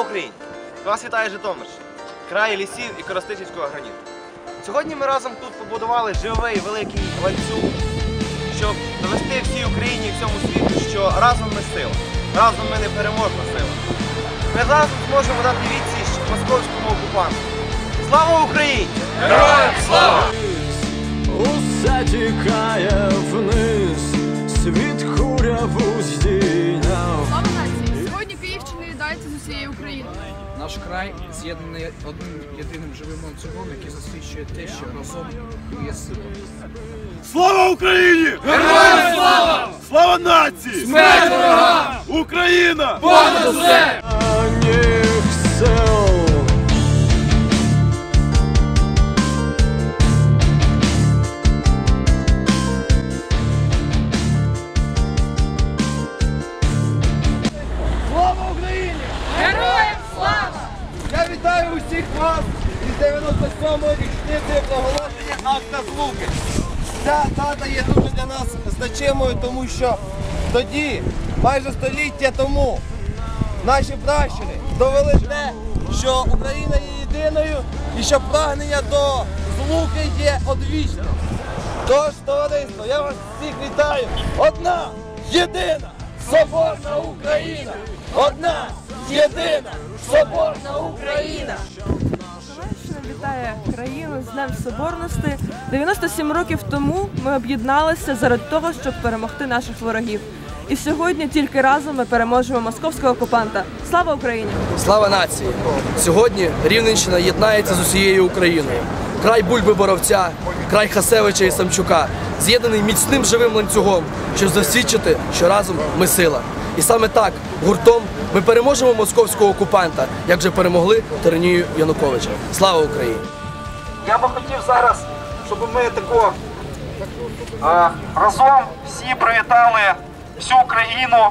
Україні! Вас вітає Житомирщина, край лісів і Коростишівського граніту. Сьогодні ми разом тут побудували живий великий ланцюг, щоб довести всій Україні і всьому світу, що разом ми сила, разом ми непереможна сила. Ми разом зможемо дати відсіч московському окупанту. Слава Україні! Героям слава! Усе тікає вниз, світ куряв здійняв. Єднається України. Наш край з'єднаний одним єдиним живим ланцюгом, який засвідчує те, що разом є сила. Слава Україні! Героям слава! Слава нації! Смерть ворогам! Україна! Понад сил. 97-ї річниці проголошення акта злуки. Ця дата є дуже для нас значимою, тому що тоді, майже століття тому, наші пращури довели те, що Україна є єдиною і що прагнення до злуки є одвічним. Тож, товариство, я вас всіх вітаю. Одна, єдина, соборна Україна! Одна, єдина, соборна Україна! Вітає країну з Днем Соборності. 97 років тому ми об'єдналися заради того, щоб перемогти наших ворогів. І сьогодні тільки разом ми переможемо московського окупанта. Слава Україні! Слава нації! Сьогодні Рівненщина єднається з усією Україною. Край Бульби Боровця, край Хасевича і Самчука, з'єднаний міцним живим ланцюгом, щоб засвідчити, що разом ми сила. І саме так, гуртом, ми переможемо московського окупанта, як вже перемогли тиранію Януковича. Слава Україні! Я би хотів зараз, щоб ми тако е, разом всі привітали всю Україну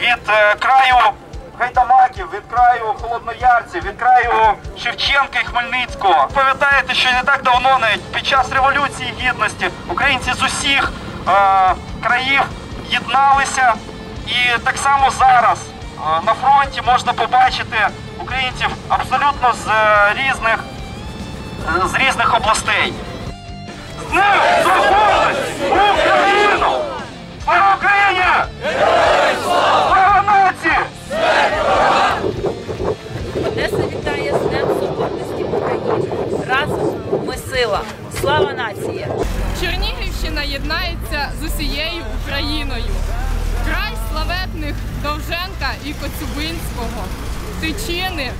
від е, краю гайдамаків, від краю холодноярців, від краю Шевченка і Хмельницького. Пам'ятаєте, що не так давно, навіть під час революції гідності, українці з усіх е, країв єдналися. І так само зараз е, на фронті можна побачити українців абсолютно з е, різних з різних областей. З Днем Соборності! Україну! Слава Україні! Слава нації! Одеса вітає з Днем Соборності України. Разом ми сила. Слава нації! Чернігівщина єднається з усією Україною. Край Довженка і Коцюбинського, Тичини,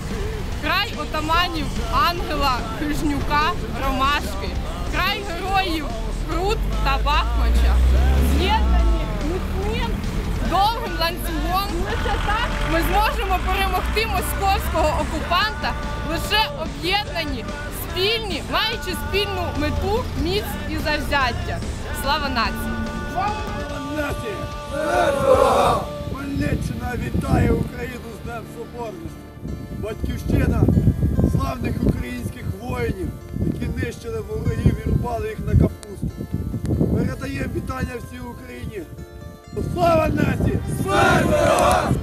край отаманів Ангела Хижнюка, Ромашки, край героїв Крут та Бахмача. З'єднані міцним довгим ланцюгом. Лише так ми зможемо перемогти московського окупанта лише об'єднані, спільні, маючи спільну мету, міць і завзяття. Слава нації! Нації! Соборності. Батьківщина славних українських воїнів, які нищили ворогів і рубали їх на капусту. Передаємо вітання всій Україні. Слава нації! Ворогам!